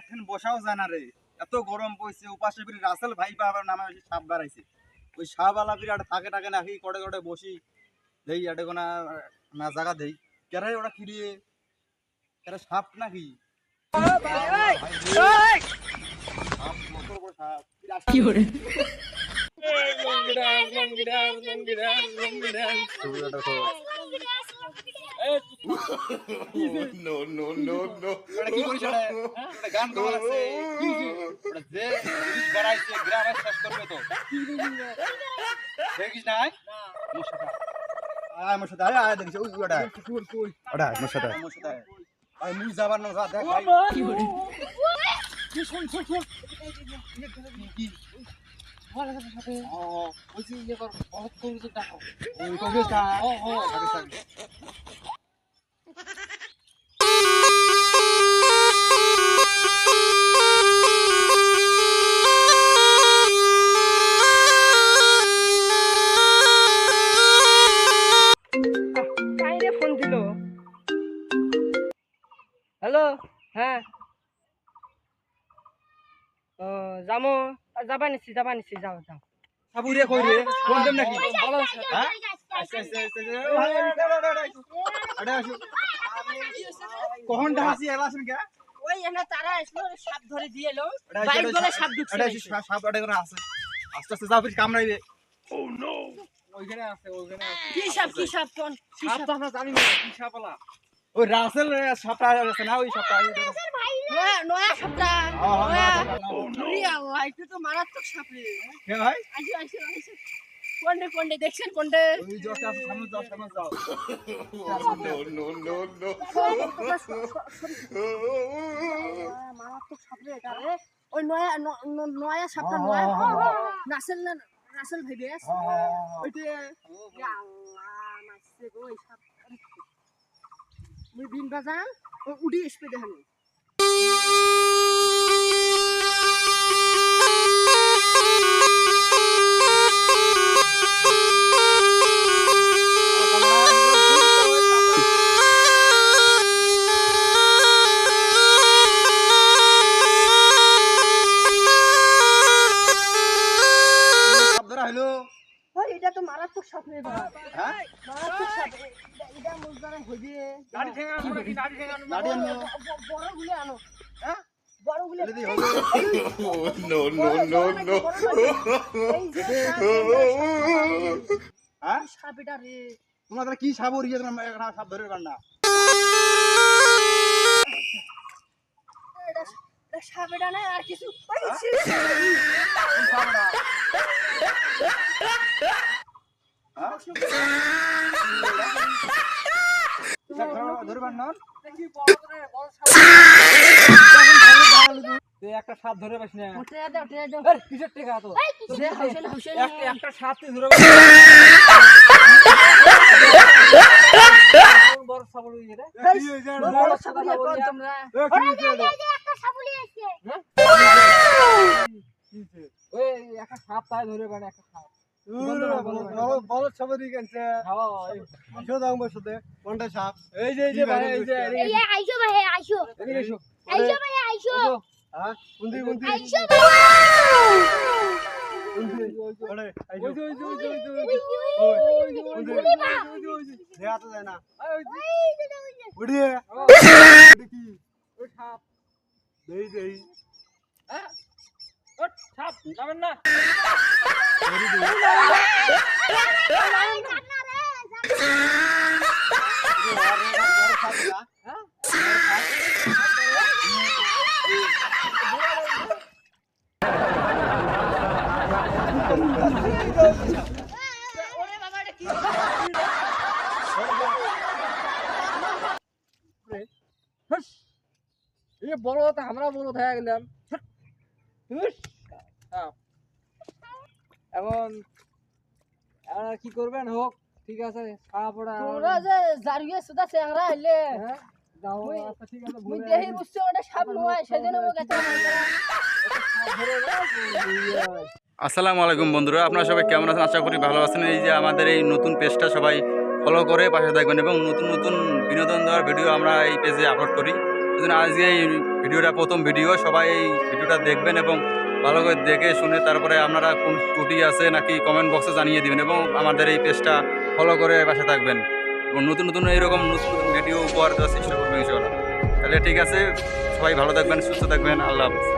এখন বসাও যায় না রে এত গরম পড়ছে উপাসে ফিরে রাসেল ভাই বাবার নামে ওই সাপ বাড়াইছে। ওই সাপ আলা বিরাট থাকে থাকে নাকি কটে কটে বসি। দেই এটে কোনা না জায়গা দেই। কেরে ওটা কিরিয়ে কেরে সাপ নাকি? রে? ছবি ওটা তো। ওটা কি করিস ওটা? গান গাওয়া লাগছে। ওটা যে বাড়াইছে, গ্রামে শেষ করবে তো। দেখিস সাথে আয়। আমার সাথে আয়, আয় দেখিস, ওই ওটা। ওটা আমার সাথে আয়। মুই যাবার না, যা, দেখ ভাই। কি? ও, ও, ওই কবিস না? থাকিস, থাকিস। কাইরে ফোন দিল হ্যালো হ্যাঁ। ও যামো যাবা নিছি যাবা নিছি যাও যাও। সাবুরে কই রে? কোন দেম নাকি? হ্যাঁ? আচ্ছা আচ্ছা আচ্ছা ভাই আরে আসো। কখন ঢাসি এলাছেন কে? ওই এনা তারা আসলো সাপ ধরে দিয়ে এলো। বাইক বলে সাপ ঢুকছে এটা সাপ আড়ে করে আছে। আস্তে আস্তে যাও ফির কামড়াইবে ও নো ওইখানে আছে ওইখানে আছে। কি সাপ কি সাপ কোন? কি সাপ তো আমরা জানি না কি সাপ বলা ওই রাসেল সাপটা আছে না ওই সাপটা নয়া নয়া সাপটা। হ্যাঁ, নয়া হ্যাঁ, হ্যাঁ, আল্লাহ এটা তো মারাত্মক সাপ রে। কে ভাই? আসো আসো আসো। কোনডে কোনডে দেখছেন কোনডে ওই সামনে যাও সামনে যাও মারাত্মক সাপ রে এটা রে ওই নয়া ন- ন- নয়া সাপটা হ্যাঁ, নয়া হ্যাঁ, হ্যাঁ, হ্যাঁ। না রাসেল ভাই বেশ। ওইটা আল্লাহ মারছে গো এই সাপ মুই বিন বাজা ও উড়ি আসবে দেখেন। তোমরা কি সাপ উড়িয়ে ধরে পার না এটা এটা সাপ এটা না আর কিছু ওই হ্যাঁ? ছি, ছি। কোন সাপ এটা? হ্যাঁ? সাপ ধরে- ধরে পার না? তুই একটা সাপ ধরে পাস না উঠে দাও উঠে দাও এই, কিসের টেকা তো একটা একটা সাপ তুই ধরে বড় সাপ ওই রে কি হয়েছে এটা? বড় সাপ তোমরা এ, কি হয়েছে এটা? ওই একটা সাপ তাই ধরে একটা সাপ বড়- বড় সাপের ই কেনছে? হ্যাঁ এই- আসো দাও আমার সাথে। কোনটা সাপ? এই যে এই যে ভাই এই যে আইসো ভাই আইসো আইসো ভাই আইসো হ্যাঁ? আইসো উড়িয়ে। ওই দেই, দেই। হ্যাঁ নামেন না? হ্যাঁ বড় আমরা বড় হয়ে গেলাম। এখন এখন আর কি করবেন? হোক ঠিক আছে তোমরা যে জারিয়ে সুদা চেংরা হইলে হ্যাঁ মুই- আচ্ছা দেহি বুঝছি ওটা সাপ নয় সেজন্য আসসালামু আলাইকুম বন্ধুরা আপনারা সবাই কেমন আছেন? আশা করি ভালো আছেন। এই যে আমাদের এই নতুন পেজটা সবাই ফলো করে পাশে থাকবেন এবং নতুন নতুন বিনোদন দেওয়ার ভিডিও আমরা এই পেজে আপলোড করি। আজকে এই ভিডিওটা প্রথম ভিডিও সবাই এই ভিডিওটা দেখবেন এবং ভালো করে দেখে শুনে তারপরে আপনারা কোন ত্রুটি আছে নাকি কমেন্ট বক্সে জানিয়ে দিবেন এবং আমাদের এই পেজটা ফলো করে পাশে থাকবেন এবং নতুন নতুন এইরকম ভিডিও উপহার দেওয়ার চেষ্টা করবেন ইনশাল্লাহ তাহলে ঠিক আছে সবাই ভালো থাকবেন সুস্থ থাকবেন আল্লাহ হাফিজ